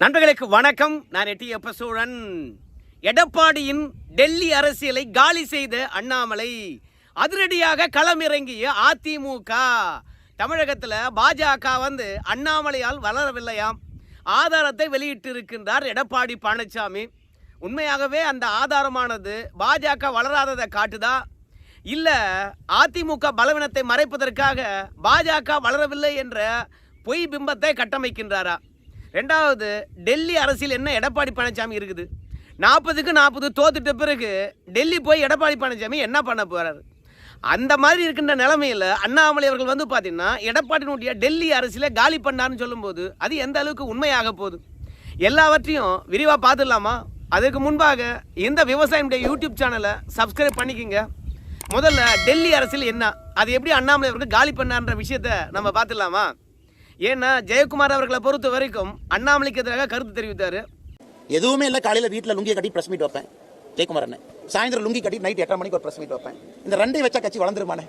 நண்பர்களுக்கு வணக்கம். நான் எட்டி எப்ப சூழன் எடப்பாடியின் டெல்லி அரசியலை காலி செய்த அண்ணாமலை அதிரடியாக களமிறங்கிய அதிமுக. தமிழகத்தில் பாஜக வந்து அண்ணாமலையால் வளரவில்லையாம். ஆதாரத்தை வெளியிட்டு இருக்கின்றார் எடப்பாடி பழனிசாமி. உண்மையாகவே அந்த ஆதாரமானது பாஜக வளராததை காட்டுதா? இல்லை அதிமுக பலவீனத்தை மறைப்பதற்காக பாஜக வளரவில்லை என்ற பொய் பிம்பத்தை கட்டமைக்கின்றாரா? ரெண்டாவது டெல்லி அரசியல் என்ன எடப்பாடி பழனிசாமி இருக்குது? நாற்பதுக்கு நாற்பது தோத்துட்ட பிறகு டெல்லி போய் எடப்பாடி பழனிசாமி என்ன பண்ண போகிறாரு அந்த மாதிரி இருக்கின்ற நிலைமையில் அண்ணாமலை அவர்கள் வந்து பார்த்தீங்கன்னா எடப்பாடினுடைய டெல்லி அரசியலை காலி பண்ணாருன்னு சொல்லும்போது அது எந்த அளவுக்கு உண்மையாக போகுது? எல்லாவற்றையும் விரிவாக பார்த்துடலாமா? அதுக்கு முன்பாக இந்த விவசாயினுடைய யூடியூப் சேனலை சப்ஸ்கிரைப் பண்ணிக்கோங்க. முதல்ல டெல்லி அரசியல் என்ன? அது எப்படி அண்ணாமலை அவர்கள் காலி பண்ணார்ன்ற விஷயத்த நம்ம பார்த்துடலாமா? ஏன்னா ஜெயக்குமார் அவர்களை பொறுத்த வரைக்கும் அண்ணாமலைக்கு எதிராக கருத்து தெரிவித்தார். எதுவுமே இல்லை காலையில் வீட்டில் லுங்கியை கட்டி ப்ரெஸ் மீட் வைப்பேன். ஜெயக்குமார் அண்ணன். சாயந்தரம் லுங்கி கட்டி நைட் எட்டரை மணிக்கு ஒரு ப்ரெஸ் மீட் வைப்பேன். இந்த ரெண்டையும் வச்சா கட்சி வளர்ந்துருமானே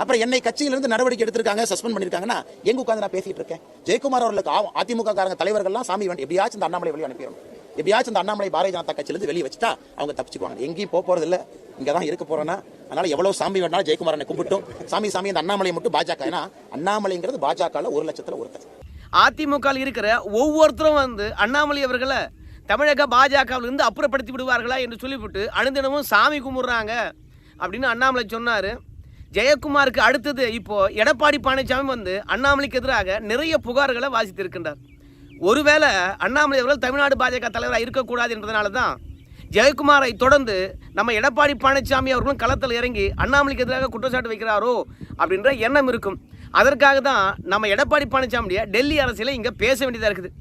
அப்புறம் என்னை கட்சியிலிருந்து நடவடிக்கை எடுத்திருக்காங்க சஸ்பெண்ட் பண்ணியிருக்காங்கன்னா எங்க உட்காந்து நான் பேசிட்டு இருக்கேன். ஜெயக்குமார் அவர்களுக்கு அதிமுக காரங்க தலைவர்கள்லாம் சாமி வேண்டி எப்படியாச்சும் இந்த அண்ணாமலை வெளியே அனுப்பிடணும். எப்படியாச்சும் இந்த அண்ணாமலை பாரதிய ஜனதா கட்சியிலிருந்து வெளியே வச்சுட்டா அவங்க தப்பிச்சுக்குவாங்க. எங்கேயும் போக போறது இல்லை இங்கே தான் இருக்க போறேன்னா அதனால எவ்வளவு சாமி வேணாலும் ஜெயக்குமாரனை கும்பிட்டும். சாமி சாமி இந்த அண்ணாமலை மட்டும் பாஜக. ஏன்னா அண்ணாமலைங்கிறது பாஜக ஒரு லட்சத்துல ஒருத்தர். அதிமுக இருக்கிற ஒவ்வொருத்தரும் வந்து அண்ணாமலை அவர்களை தமிழக பாஜகவில் இருந்து அப்புறப்படுத்தி விடுவார்களா என்று சொல்லிவிட்டு அனுதினமும் சாமி கும்பிடுறாங்க அப்படின்னு அண்ணாமலை சொன்னார். ஜெயக்குமாருக்கு அடுத்தது இப்போ எடப்பாடி பழனிசாமி வந்து அண்ணாமலைக்கு எதிராக நிறைய புகார்களை வாசித்திருக்கின்றார். ஒருவேளை அண்ணாமலை அவர்கள் தமிழ்நாடு பாஜக தலைவராக இருக்கக்கூடாது என்பதனால தான் ஜெயக்குமாரை தொடர்ந்து நம்ம எடப்பாடி பழனிசாமி அவர்களும் களத்தில் இறங்கி அண்ணாமலைக்கு எதிராக குற்றச்சாட்டு வைக்கிறாரோ அப்படின்ற எண்ணம் இருக்கும். அதற்காக தான் நம்ம எடப்பாடி பழனிசாமிய டெல்லி அரசியல இங்கே பேச வேண்டியதாக இருக்குது.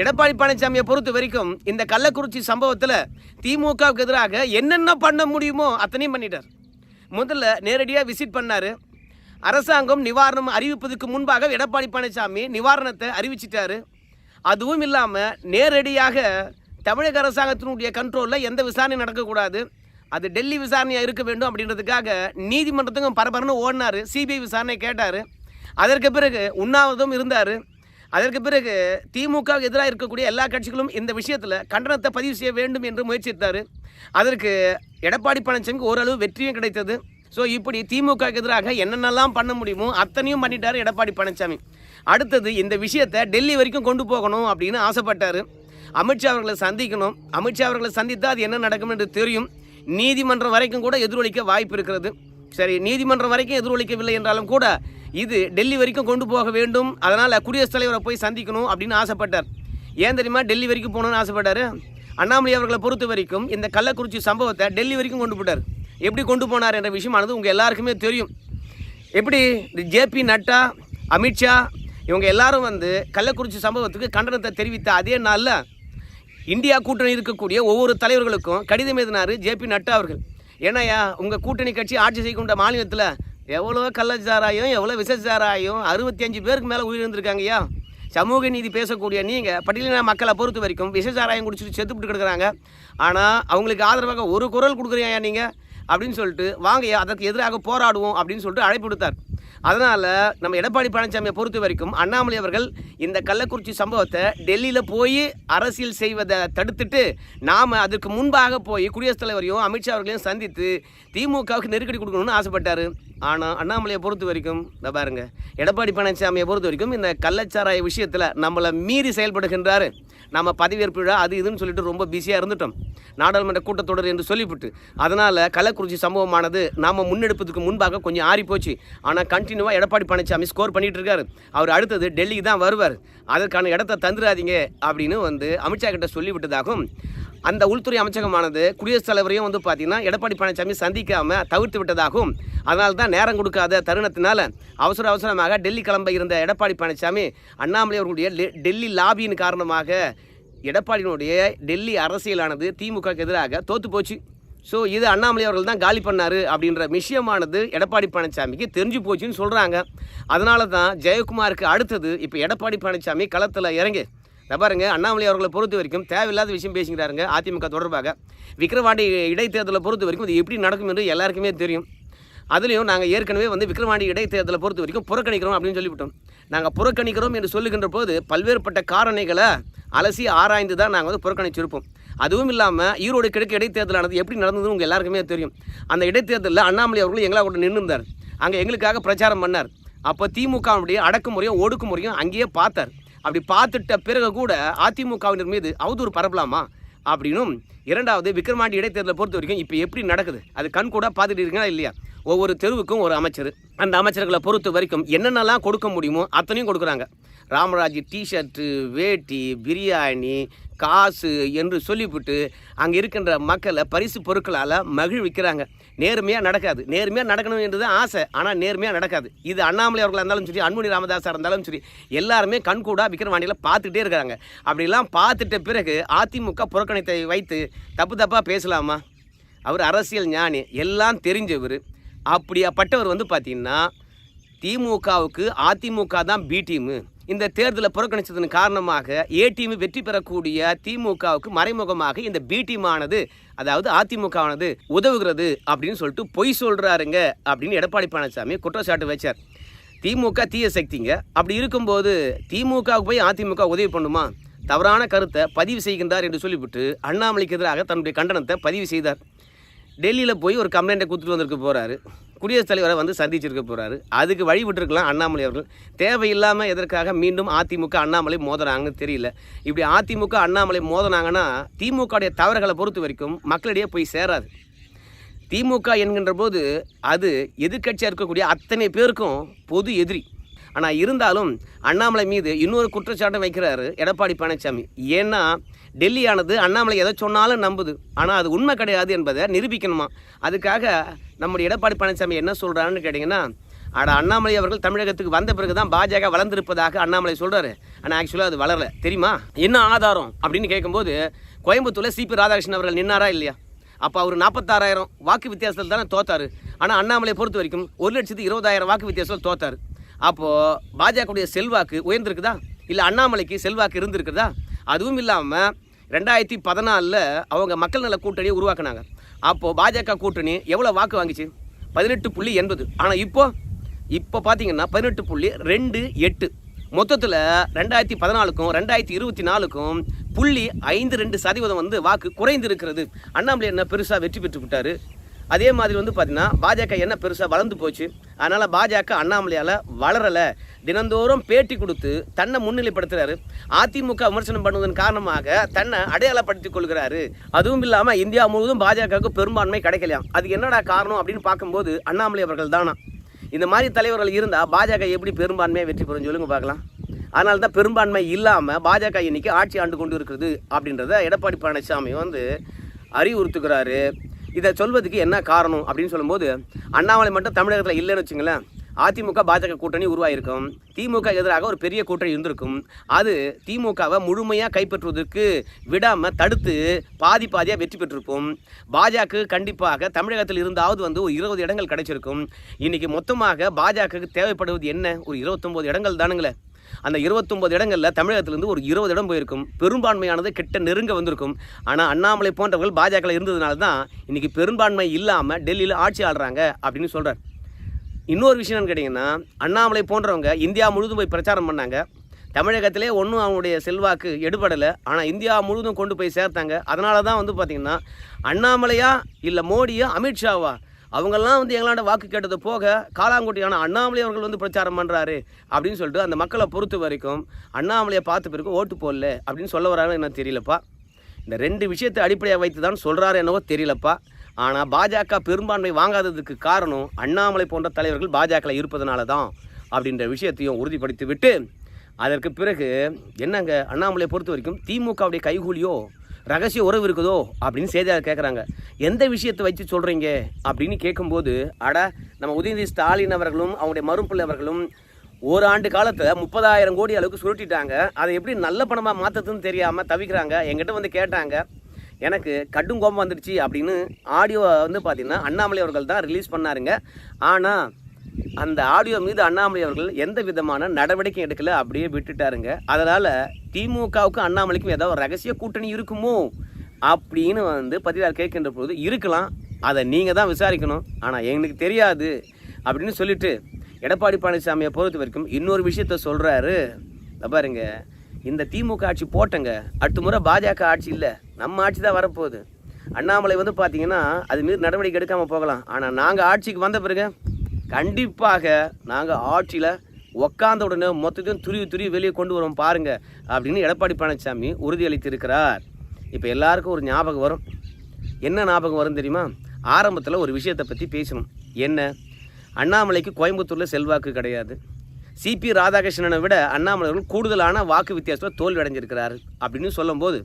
எடப்பாடி பழனிசாமியை பொறுத்த வரைக்கும் இந்த கள்ளக்குறிச்சி சம்பவத்தில் திமுகவுக்கு எதிராக என்னென்ன பண்ண முடியுமோ அத்தனையும் பண்ணிட்டார். முதல்ல நேரடியாக விசிட் பண்ணார். அரசாங்கம் நிவாரணம் அறிவிப்பதற்கு முன்பாக எடப்பாடி பழனிசாமி நிவாரணத்தை அறிவிச்சிட்டாரு. அதுவும் இல்லாமல் நேரடியாக தமிழக அரசாங்கத்தினுடைய கண்ட்ரோலில் எந்த விசாரணை நடக்கக்கூடாது? அது டெல்லி விசாரணையாக இருக்க வேண்டும் அப்படின்றதுக்காக நீதிமன்றத்துக்கும் பரபரன்னு ஓடினார். சிபிஐ விசாரணை கேட்டார். அதற்கு பிறகு உண்ணாவதும் இருந்தார். அதற்கு பிறகு திமுக எதிராக இருக்கக்கூடிய எல்லா கட்சிகளும் இந்த விஷயத்தில் கண்டனத்தை பதிவு செய்ய வேண்டும் என்று முயற்சித்தார். அதற்கு எடப்பாடி பழனிசாமிக்கு ஓரளவு வெற்றியும் கிடைத்தது. ஸோ இப்படி திமுக எதிராக என்னென்னலாம் பண்ண முடியுமோ அத்தனையும் பண்ணிட்டார் எடப்பாடி பழனிசாமி. அடுத்தது இந்த விஷயத்தை டெல்லி வரைக்கும் கொண்டு போகணும் அப்படின்னு ஆசைப்பட்டார். அமித்ஷா அவர்களை சந்திக்கணும். அமித்ஷா அவர்களை சந்தித்தால் அது என்ன நடக்கும் என்று தெரியும். நீதிமன்றம் வரைக்கும் கூட எதிரொலிக்க வாய்ப்பு இருக்கிறது. சரி நீதிமன்றம் வரைக்கும் எதிரொலிக்கவில்லை என்றாலும் கூட இது டெல்லி வரைக்கும் கொண்டு போக வேண்டும். அதனால் குடியரசுத் தலைவரை போய் சந்திக்கணும் அப்படின்னு ஆசைப்பட்டார். ஏன் தெரியுமா? டெல்லி வரைக்கும் போகணும்னு ஆசைப்பட்டார். அண்ணாமலை அவர்களை பொறுத்த வரைக்கும் இந்த கள்ளக்குறிச்சி சம்பவத்தை டெல்லி வரைக்கும் கொண்டு போட்டார் எப்படி கொண்டு போனார் என்ற விஷயமானது உங்கள் எல்லாருக்குமே தெரியும். எப்படி? ஜேபி நட்டா அமித்ஷா இவங்க எல்லாரும் வந்து கள்ளக்குறிச்சி சம்பவத்துக்கு கண்டனத்தை தெரிவித்த அதே நாளில் இந்தியா கூட்டணி இருக்கக்கூடிய ஒவ்வொரு தலைவர்களுக்கும் கடிதம் எழுதினார் ஜேபி நட்டா அவர்கள். ஏன்னாயா உங்கள் கூட்டணி கட்சி ஆட்சி செய்கின்ற மாநிலத்தில் எவ்வளோ கள்ளச்சாராயம் எவ்வளோ விஷச்சாராயம் அறுபத்தி அஞ்சு பேருக்கு மேலே உயிரிழந்திருக்காங்கய்யா சமூக நீதி பேசக்கூடிய நீங்கள் பட்டியலின மக்களை பொறுத்த வரைக்கும் விசச்சாராயம் குடிச்சிட்டு செத்துப்பிட்டு கிடக்குறாங்க. ஆனால் அவங்களுக்கு ஆதரவாக ஒரு குரல் கொடுக்குறீங்க நீங்கள் அப்படின்னு சொல்லிட்டு வாங்க அதற்கு எதிராக போராடுவோம் அப்படின்னு சொல்லிட்டு அழைப்பு விடுத்தார். அதனால் நம்ம எடப்பாடி பழனிசாமியை பொறுத்த வரைக்கும் அண்ணாமலை அவர்கள் இந்த கள்ளக்குறிச்சி சம்பவத்தை டெல்லியில் போய் அரசியல் செய்வதை தடுத்துட்டு நாம் அதற்கு முன்பாக போய் குடியரசுத் தலைவரையும் அமித்ஷா அவர்களையும் சந்தித்து திமுகவுக்கு நெருக்கடி கொடுக்கணும்னு ஆசைப்பட்டார். ஆனால் அண்ணாமலையை பொறுத்த வரைக்கும் இந்த பாருங்க எடப்பாடி பழனிசாமியை பொறுத்த வரைக்கும் இந்த கள்ளச்சாராய விஷயத்தில் நம்மளை மீறி செயல்படுகின்றாரு. நம்ம பதவியேற்பு விழா அது இதுன்னு சொல்லிட்டு ரொம்ப பிஸியாக இருந்துட்டோம். நாடாளுமன்ற கூட்டத்தொடர் என்று சொல்லிவிட்டு. அதனால் கள்ளக்குறிச்சி சம்பவமானது நாம் முன்னெடுப்பதுக்கு முன்பாக கொஞ்சம் ஆறி போச்சு. ஆனால் கண்டினியூவாக எடப்பாடி பழனிசாமி ஸ்கோர் பண்ணிகிட்டு இருக்காரு. அவர் அடுத்தது டெல்லிக்கு தான் வருவார். அதற்கான இடத்த தந்துடாதீங்க அப்படின்னு வந்து அமித்ஷா கிட்ட சொல்லிவிட்டதாகவும் அந்த உள்துறை அமைச்சகமானது குடியரசுத் தலைவரையும் வந்து பார்த்தீங்கன்னா எடப்பாடி பழனிசாமி சந்திக்காமல் தவிர்த்து விட்டதாகவும் அதனால தான் நேரம் கொடுக்காத தருணத்தினால அவசர அவசரமாக டெல்லி கிளம்ப இருந்த எடப்பாடி பழனிசாமி அண்ணாமலை அவர்களுடைய லெ- டெல்லி லாபியின் காரணமாக எடப்பாடியினுடைய டெல்லி அரசியலானது திமுகவுக்கு எதிராக தோற்று போச்சு. ஸோ இது அண்ணாமலை அவர்கள் தான் காலி பண்ணார் அப்படின்ற விஷயமானது எடப்பாடி பழனிசாமிக்கு தெரிஞ்சு போச்சுன்னு சொல்கிறாங்க அதனால தான் ஜெயக்குமாருக்கு அடுத்தது இப்போ எடப்பாடி பழனிசாமி களத்தில் இறங்கி பாருங்க அண்ணாமலை அவர்களை பொறுத்த வரைக்கும் தேவையில்லாத விஷயம் பேசிக்கிறாருங்க அதிமுக தொடர்பாக. விக்கிரவாண்டி இடைத்தேர்தலை பொறுத்த வரைக்கும் இது எப்படி நடக்கும் என்று எல்லாருக்குமே தெரியும். அதுலேயும் நாங்கள் ஏற்கனவே வந்து விக்ரவாண்டி இடைத்தேர்தலை பொறுத்த வரைக்கும் புறக்கணிக்கிறோம் அப்படின்னு சொல்லிவிட்டோம். நாங்கள் புறக்கணிக்கிறோம் என்று சொல்லுகின்ற போது பல்வேறுபட்ட காரணிகளை அலசி ஆராய்ந்து தான் நாங்கள் வந்து புறக்கணிச்சிருப்போம். அதுவும் இல்லாமல் ஈரோடு கிழக்கு இடைத்தேர்தலானது எப்படி நடந்ததுன்னு உங்கள் எல்லாருக்குமே தெரியும். அந்த இடைத்தேர்தலில் அண்ணாமலை அவர்கள் எங்களா கூட நின்றுந்தார் அங்கே எங்களுக்காக பிரச்சாரம் பண்ணார். அப்போ திமுகவுடைய அடக்குமுறையும் ஒடுக்குமுறையும் அங்கேயே பார்த்தார். அப்படி பார்த்துட்ட பிறகு கூட அதிமுகவினர் மீது அவதூறு பரப்பலாமா? அப்படின்னும் இரண்டாவது விக்ரமாண்டி இடைத்தேர்தலை பொறுத்த வரைக்கும் இப்போ எப்படி நடக்குது? அது கண் கூட பார்த்துட்டு இருக்கீங்களா இல்லையா? ஒவ்வொரு தெருவுக்கும் ஒரு அமைச்சர். அந்த அமைச்சர்களை பொறுத்த வரைக்கும் என்னென்னலாம் கொடுக்க முடியுமோ அத்தனையும் கொடுக்குறாங்க. ராமராஜ் டிஷர்ட்டு வேட்டி பிரியாணி காசு என்று சொல்லிவிட்டு அங்கே இருக்கின்ற மக்களை பரிசு பொருட்களால் மகிழ்விக்கிறாங்க. நேர்மையாக நடக்காது. நேர்மையாக நடக்கணும் என்றது ஆசை. ஆனால் நேர்மையாக நடக்காது. இது அண்ணாமலை அவர்களாக இருந்தாலும் சரி அன்புமணி ராமதாஸாக இருந்தாலும் சரி எல்லாருமே கண்கூடா விக்கிரவாண்டியில் பார்த்துட்டே இருக்கிறாங்க அப்படிலாம் பார்த்துட்ட பிறகு அதிமுக புறக்கணித்தை வைத்து தப்பு தப்பாக பேசலாமா? அவர் அரசியல் ஞானி. எல்லாம் தெரிஞ்சவர். அப்படியாப்பட்டவர் வந்து பார்த்தீங்கன்னா திமுகவுக்கு அதிமுக தான் பி டீமு இந்த தேர்தலை புறக்கணித்ததன் காரணமாக ஏ டீம் வெற்றி பெறக்கூடிய திமுகவுக்கு மறைமுகமாக இந்த பி டீமானது அதாவது அதிமுகவானது உதவுகிறது அப்படின்னு சொல்லிட்டு பொய் சொல்கிறாருங்க அப்படின்னு எடப்பாடி பழனிசாமி குற்றச்சாட்டு வச்சார். திமுக தீய சக்திங்க. அப்படி இருக்கும்போது திமுகவுக்கு போய் அதிமுக உதவி பண்ணுமா? தவறான கருத்தை பதிவு செய்கின்றார் என்று சொல்லிவிட்டு அண்ணாமலைக்கு எதிராக தன்னுடைய கண்டனத்தை பதிவு செய்தார். டெல்லியில் போய் ஒரு கம்ப்ளைண்ட்டை கொடுத்துட்டு வந்திருக்க போகிறாரு குடியரசுத் தலைவரை வந்து சந்திச்சிருக்க போகிறாரு அதுக்கு வழி விட்டுருக்கலாம் அண்ணாமலை அவர்கள். தேவையில்லாமல் எதற்காக மீண்டும் அதிமுக அண்ணாமலை மோதுறாங்கன்னு தெரியல. இப்படி அதிமுக அண்ணாமலை மோதினாங்கன்னா திமுகவுடைய தவறுகளை பொறுத்த வரைக்கும் மக்களிடையே போய் சேராது. திமுக என்கின்ற போது அது எதிர்க்கட்சியாக இருக்கக்கூடிய அத்தனை பேருக்கும் பொது எதிரி. ஆனால் இருந்தாலும் அண்ணாமலை மீது இன்னொரு குற்றச்சாட்டம் வைக்கிறாரு எடப்பாடி பழனிசாமி. ஏன்னா டெல்லியானது அண்ணாமலை எதை சொன்னாலும் நம்புது. ஆனால் அது உண்மை கிடையாது என்பதை நிரூபிக்கணுமா? அதுக்காக நம்முடைய எடப்பாடி பழனிசாமி என்ன சொல்கிறாருன்னு கேட்டிங்கன்னா அட அண்ணாமலை அவர்கள் தமிழகத்துக்கு வந்த பிறகு தான் பாஜக வளர்ந்திருப்பதாக அண்ணாமலை சொல்கிறாரு ஆனால் ஆக்சுவலாக அது வளரல. தெரியுமா? என்ன ஆதாரம்? அப்படின்னு கேட்கும்போது கோயம்புத்தூரில் சிபி ராதாகிருஷ்ணன் அவர்கள் நின்னாரா இல்லையா? அப்போ அவர் நாற்பத்தாறாயிரம் வாக்கு வித்தியாசத்தில் தானே தோத்தார். ஆனால் அண்ணாமலை பொறுத்த வரைக்கும் ஒரு லட்சத்து இருபதாயிரம் வாக்கு வித்தியாசத்தில் தோத்தார். அப்போது பாஜகவுடைய செல்வாக்கு உயர்ந்திருக்குதா? இல்லை அண்ணாமலைக்கு செல்வாக்கு இருந்திருக்குதா? அதுவும் இல்லாமல் ரெண்டாயிரத்தி பதினாலில் அவங்க மக்கள் நல கூட்டணியை உருவாக்குனாங்க. அப்போது பாஜக கூட்டணி எவ்வளோ வாக்கு வாங்கிச்சு? பதினெட்டு புள்ளி எண்பது. ஆனால் இப்போ இப்போ பார்த்தீங்கன்னா பதினெட்டு புள்ளி ரெண்டு எட்டு. மொத்தத்தில் ரெண்டாயிரத்தி பதினாலுக்கும் ரெண்டாயிரத்தி இருபத்தி நாலுக்கும் புள்ளி ஐந்து ரெண்டு சதவீதம் வந்து வாக்கு குறைந்திருக்கிறது. அண்ணாமலை என்ன பெருசாக வெற்றி பெற்று விட்டார் அதே மாதிரி வந்து பார்த்தீங்கன்னா பாஜக என்ன பெருசாக வளர்ந்து போச்சு அதனால் பாஜக அண்ணாமலையால் வளரலை. தினந்தோறும் பேட்டி கொடுத்து தன்னை முன்னிலைப்படுத்துகிறாரு அதிமுக விமர்சனம் பண்ணுவதன் காரணமாக தன்னை அடையாளப்படுத்திக் கொள்கிறாரு. அதுவும் இல்லாமல் இந்தியா முழுவதும் பாஜகவுக்கு பெரும்பான்மை கிடைக்கலையாம் அது என்னடா காரணம் அப்படின்னு பார்க்கும்போது அண்ணாமலை அவர்கள் தானா? இந்த மாதிரி தலைவர்கள் இருந்தால் பாஜக எப்படி பெரும்பான்மையாக வெற்றி பெறும் சொல்லுங்க பார்க்கலாம். அதனால தான் பெரும்பான்மை இல்லாமல் பாஜக இன்னைக்கு ஆட்சி ஆண்டு கொண்டு இருக்கிறது அப்படின்றத எடப்பாடி பழனிசாமி வந்து அறிவுறுத்துகிறாரு. இதை சொல்வதுக்கு என்ன காரணம் அப்படின்னு சொல்லும்போது அண்ணாமலை மட்டும் தமிழகத்தில் இல்லைன்னு வச்சுங்களேன் அதிமுக பாஜக கூட்டணி உருவாயிருக்கும். திமுக எதிராக ஒரு பெரிய கூட்டணி இருந்திருக்கும். அது திமுகவை முழுமையாக கைப்பற்றுவதற்கு விடாமல் தடுத்து பாதி பாதியாக வெற்றி பெற்றிருப்போம். பாஜக கண்டிப்பாக தமிழகத்தில் இருந்தாவது வந்து ஒரு இருபது இடங்கள் கிடைச்சிருக்கும். இன்றைக்கி மொத்தமாக பாஜகவுக்கு தேவைப்படுவது என்ன? ஒரு இருபத்தொம்போது இடங்கள் தானுங்களே. அந்த இருபத்தொம்பது இடங்களில் தமிழகத்திலிருந்து ஒரு இருபது இடம் போயிருக்கும். பெரும்பான்மையானது கிட்ட நெருங்க வந்திருக்கும். ஆனால் அண்ணாமலை போன்றவர்கள் பாஜகவில் இருந்ததுனால தான் இன்றைக்கி பெரும்பான்மை இல்லாமல் டெல்லியில் ஆட்சி ஆளுறாங்க அப்படின்னு சொல்கிறார் இன்னொரு விஷயம் கேட்டிங்கன்னா அண்ணாமலை போன்றவங்க இந்தியா முழுதும் போய் பிரச்சாரம் பண்ணாங்க. தமிழகத்திலே ஒன்றும் அவனுடைய செல்வாக்கு எடுபடலை. ஆனால் இந்தியா முழுவதும் கொண்டு போய் சேர்த்தாங்க. அதனால தான் வந்து பார்த்திங்கன்னா அண்ணாமலையா இல்லை மோடியா அமித்ஷாவா அவங்கெல்லாம் வந்து எங்களாண்ட வாக்கு கேட்டது போக காலாங்குட்டியான அண்ணாமலை அவர்கள் வந்து பிரச்சாரம் பண்ணுறாரு அப்படின்னு சொல்லிட்டு அந்த மக்களை பொறுத்த வரைக்கும் அண்ணாமலையை பார்த்த பிறகு ஓட்டு போடல அப்படின்னு சொல்ல வராங்க என்ன தெரியலப்பா. இந்த ரெண்டு விஷயத்தை அடிப்படையாக வைத்து தான் சொல்கிறாரு என்னவோ தெரியலப்பா. ஆனால் பாஜக பெரும்பான்மை வாங்காததுக்கு காரணம் அண்ணாமலை போன்ற தலைவர்கள் பாஜகவில் இருப்பதனால தான் அப்படின்ற விஷயத்தையும் உறுதிப்படுத்தி விட்டு அதற்கு பிறகு என்னங்க அண்ணாமலையை பொறுத்த வரைக்கும் திமுகவுடைய கைகூலியோ ரகசிய உறவு இருக்குதோ அப்படின்னு செய்தியாளர் கேட்குறாங்க எந்த விஷயத்தை வச்சு சொல்கிறீங்க அப்படின்னு கேட்கும்போது அட நம்ம உதயநிதி ஸ்டாலின் அவர்களும் அவங்களுடைய மறுப்பிள்ளை அவர்களும் ஒரு ஆண்டு காலத்தில் முப்பதாயிரம் கோடி அளவுக்கு சுருட்டிட்டாங்க. அதை எப்படி நல்ல பணமாக மாற்றுறதுன்னு தெரியாமல் தவிக்கிறாங்க. என்கிட்ட வந்து கேட்டாங்க. எனக்கு கடும் கோபம் வந்துடுச்சு அப்படின்னு ஆடியோ வந்து பார்த்திங்கன்னா அண்ணாமலை அவர்கள் தான் ரிலீஸ் பண்ணாருங்க. ஆனால் அந்த ஆடியோ மீது அண்ணாமலை அவர்கள் எந்த விதமான நடவடிக்கை எடுக்கல அப்படியே விட்டுட்டாருங்க. அதனால் திமுகவுக்கும் அண்ணாமலைக்கும் ஏதாவது ஒரு ரகசிய கூட்டணி இருக்குமோ அப்படின்னு வந்து பதிவாளர் கேட்கின்ற பொழுது இருக்கலாம். அதை நீங்கள் தான் விசாரிக்கணும். ஆனால் எங்களுக்கு தெரியாது அப்படின்னு சொல்லிட்டு எடப்பாடி பழனிசாமியை பொறுத்த வரைக்கும் இன்னொரு விஷயத்த சொல்கிறாரு பாருங்க. இந்த திமுக ஆட்சி போட்டங்க. அடுத்த முறை பாஜக ஆட்சி இல்லை. நம்ம ஆட்சி தான் வரப்போகுது. அண்ணாமலை வந்து பார்த்தீங்கன்னா அது மீது நடவடிக்கை எடுக்காமல் போகலாம். ஆனால் நாங்கள் ஆட்சிக்கு வந்த பிறகு கண்டிப்பாக நாங்கள் ஆட்சியில் உக்காந்த உடனே மொத்தத்தையும் துருவி துருவி வெளியே கொண்டு வரோம் பாருங்கள் அப்படின்னு எடப்பாடி பழனிசாமி உறுதியளித்திருக்கிறார். இப்போ எல்லாருக்கும் ஒரு ஞாபகம் வரும். என்ன ஞாபகம் வரும் தெரியுமா? ஆரம்பத்தில் ஒரு விஷயத்தை பற்றி பேசணும். என்ன? அண்ணாமலைக்கு கோயம்புத்தூரில் செல்வாக்கு கிடையாது. சிபி ராதாகிருஷ்ணனை விட அண்ணாமலைகள் கூடுதலான வாக்கு வித்தியாசத்தில் தோல்வி அடைஞ்சிருக்கிறாரு அப்படின்னு சொல்லும்போது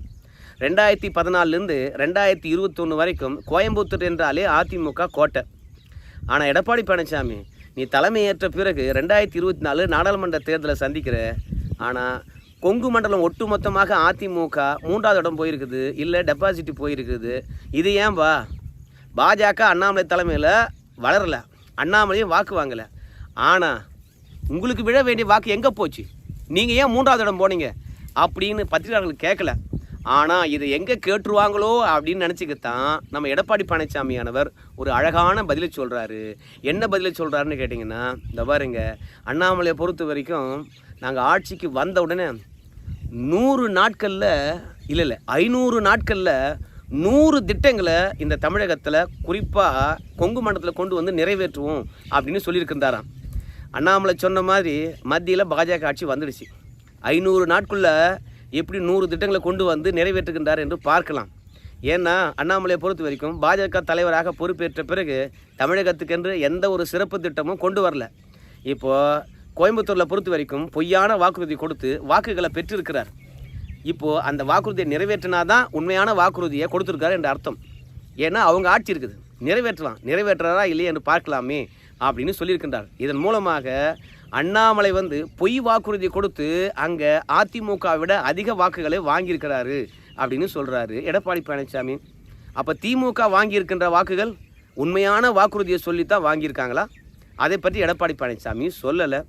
ரெண்டாயிரத்தி பதினாலிருந்து ரெண்டாயிரத்தி இருபத்தொன்று வரைக்கும் கோயம்புத்தூர் என்றாலே அதிமுக கோட்டை. ஆனால் எடப்பாடி பழனிசாமி நீ தலைமையேற்ற பிறகு ரெண்டாயிரத்தி இருபத்தி நாலு நாடாளுமன்ற தேர்தலை சந்திக்கிற. ஆனால் கொங்கு மண்டலம் ஒட்டுமொத்தமாக அதிமுக மூன்றாவது இடம் போயிருக்குது இல்லை டெபாசிட் போயிருக்குது. இது ஏன்பா பாஜக அண்ணாமலை தலைமையில் வளரல. அண்ணாமலையும் வாக்கு வாங்கலை. ஆனால் உங்களுக்கு விழ வேண்டிய வாக்கு எங்கே போச்சு? நீங்கள் ஏன் மூன்றாவது இடம் போனீங்க? அப்படின்னு பத்திரிகையாளர்கள் கேட்கல ஆனால் இதை எங்கே கேட்டுருவாங்களோ அப்படின்னு நினச்சிக்கத்தான் நம்ம எடப்பாடி பழனிசாமியானவர் ஒரு அழகான பதிலை சொல்கிறாரு என்ன பதிலை சொல்கிறாருன்னு கேட்டிங்கன்னா இந்த பாருங்க அண்ணாமலையை பொறுத்த வரைக்கும் நாங்கள் ஆட்சிக்கு வந்த உடனே நூறு நாட்களில் இல்லை இல்லை ஐநூறு நாட்களில் நூறு திட்டங்களை இந்த தமிழகத்தில் குறிப்பாக கொங்கு மண்டலத்தில் கொண்டு வந்து நிறைவேற்றுவோம் அப்படின்னு சொல்லியிருக்கின்றாராம். அண்ணாமலை சொன்ன மாதிரி மத்தியில் பாஜக ஆட்சி வந்துடுச்சு. ஐநூறு நாட்குள்ளே எப்படி நூறு திட்டங்களை கொண்டு வந்து நிறைவேற்றுகின்றார் என்று பார்க்கலாம். ஏன்னா அண்ணாமலையை பொறுத்த வரைக்கும் பாஜக தலைவராக பொறுப்பேற்ற பிறகு தமிழகத்துக்கென்று எந்த ஒரு சிறப்பு திட்டமும் கொண்டு வரல. இப்போது கோயம்புத்தூரில் பொறுத்த வரைக்கும் பொய்யான வாக்குறுதி கொடுத்து வாக்குகளை பெற்றிருக்கிறார். இப்போது அந்த வாக்குறுதியை நிறைவேற்றினாதான் உண்மையான வாக்குறுதியை கொடுத்துருக்காரு என்ற அர்த்தம். ஏன்னா அவங்க ஆட்சி இருக்குது. நிறைவேற்றலாம். நிறைவேற்றுறாரா இல்லையா என்று பார்க்கலாமே அப்படின்னு சொல்லியிருக்கின்றார். இதன் மூலமாக அண்ணாமலை வந்து பொய் வாக்குறுதி கொடுத்து அங்கே அதிமுக விட அதிக வாக்குகளை வாங்கியிருக்கிறாரு அப்படின்னு சொல்கிறாரு எடப்பாடி பழனிசாமி. அப்போ திமுக வாங்கியிருக்கின்ற வாக்குகள் உண்மையான வாக்குறுதியை சொல்லித்தான் வாங்கியிருக்காங்களா? அதை பற்றி எடப்பாடி பழனிசாமி சொல்லலை.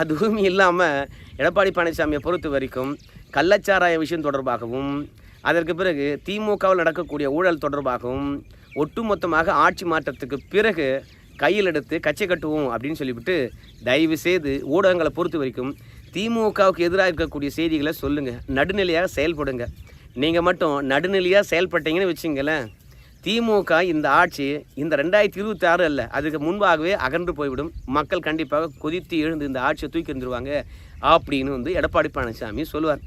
அதுவும் இல்லாமல் எடப்பாடி பழனிசாமியை பொறுத்த வரைக்கும் கள்ளச்சாராய விஷயம் தொடர்பாகவும் அதற்கு பிறகு திமுகவில் நடக்கக்கூடிய ஊழல் தொடர்பாகவும் ஒட்டுமொத்தமாக ஆட்சி மாற்றத்துக்கு பிறகு கையில் எடுத்து கச்சை கட்டுவோம் அப்படின்னு சொல்லிவிட்டு தயவு செய்து ஊடகங்களை பொறுத்த வரைக்கும் திமுகவுக்கு எதிராக இருக்கக்கூடிய செய்திகளை சொல்லுங்கள் நடுநிலையாக செயல்படுங்க. நீங்கள் மட்டும் நடுநிலையாக செயல்பட்டீங்கன்னு வச்சுங்களேன் திமுக இந்த ஆட்சி இந்த ரெண்டாயிரத்தி இருபத்தி ஆறு அல்ல அதுக்கு முன்பாகவே அகன்று போய்விடும். மக்கள் கண்டிப்பாக கொதித்து எழுந்து இந்த ஆட்சியை தூக்கி இருந்துருவாங்க அப்படின்னு வந்து எடப்பாடி பழனிசாமி சொல்லுவார்.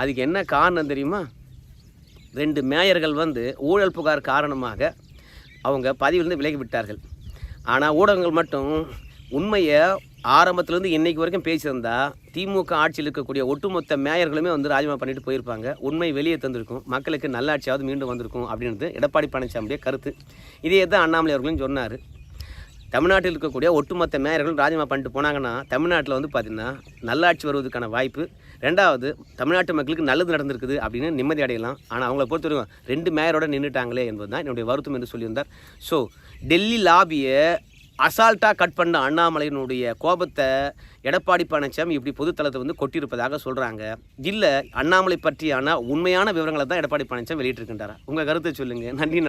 அதுக்கு என்ன காரணம் தெரியுமா? ரெண்டு மேயர்கள் வந்து ஊழல் புகார் காரணமாக அவங்க பதவியிலிருந்து விலகி விட்டார்கள் ஆனால் ஊடகங்கள் மட்டும் உண்மையை ஆரம்பத்துலேருந்து இன்றைக்கு வரைக்கும் பேசியிருந்தா திமுக ஆட்சியில் இருக்கக்கூடிய ஒட்டுமொத்த மேயர்களுமே வந்து ராஜினாமா பண்ணிட்டு போயிருப்பாங்க. உண்மை வெளியே தந்திருக்கும். மக்களுக்கு நல்லாட்சியாவது மீண்டும் வந்திருக்கும் அப்படின்றது எடப்பாடி பழனிசாமியுடைய கருத்து. இதே தான் அண்ணாமலை அவர்களும் சொன்னார். தமிழ்நாட்டில் இருக்கக்கூடிய ஒட்டுமொத்த மேயர்கள் ராஜினாமா பண்ணிட்டு போனாங்கன்னா தமிழ்நாட்டில் வந்து பார்த்திங்கன்னா நல்லாட்சி வருவதற்கான வாய்ப்பு. ரெண்டாவது தமிழ்நாட்டு மக்களுக்கு நல்லது நடந்திருக்குது அப்படின்னு நிம்மதி அடையலாம். ஆனால் அவங்கள பொறுத்தவரைக்கும் ரெண்டு மேயரோட நின்றுட்டாங்களே என்பது தான் என்னுடைய வருத்தம் என்று சொல்லியிருந்தார். ஸோ டெல்லி லாபியை அசால்ட்டாக கட் பண்ண அண்ணாமலையினுடைய கோபத்தை எடப்பாடி பழனிசாமி இப்படி பொதுத்தளத்தை வந்து கொட்டியிருப்பதாக சொல்கிறாங்க இல்லை அண்ணாமலை பற்றியான உண்மையான விவரங்களை தான் எடப்பாடி பழனிசாமி வெளியிட்டிருக்கின்றாரா? உங்கள் கருத்தை சொல்லுங்கள் நன்றி.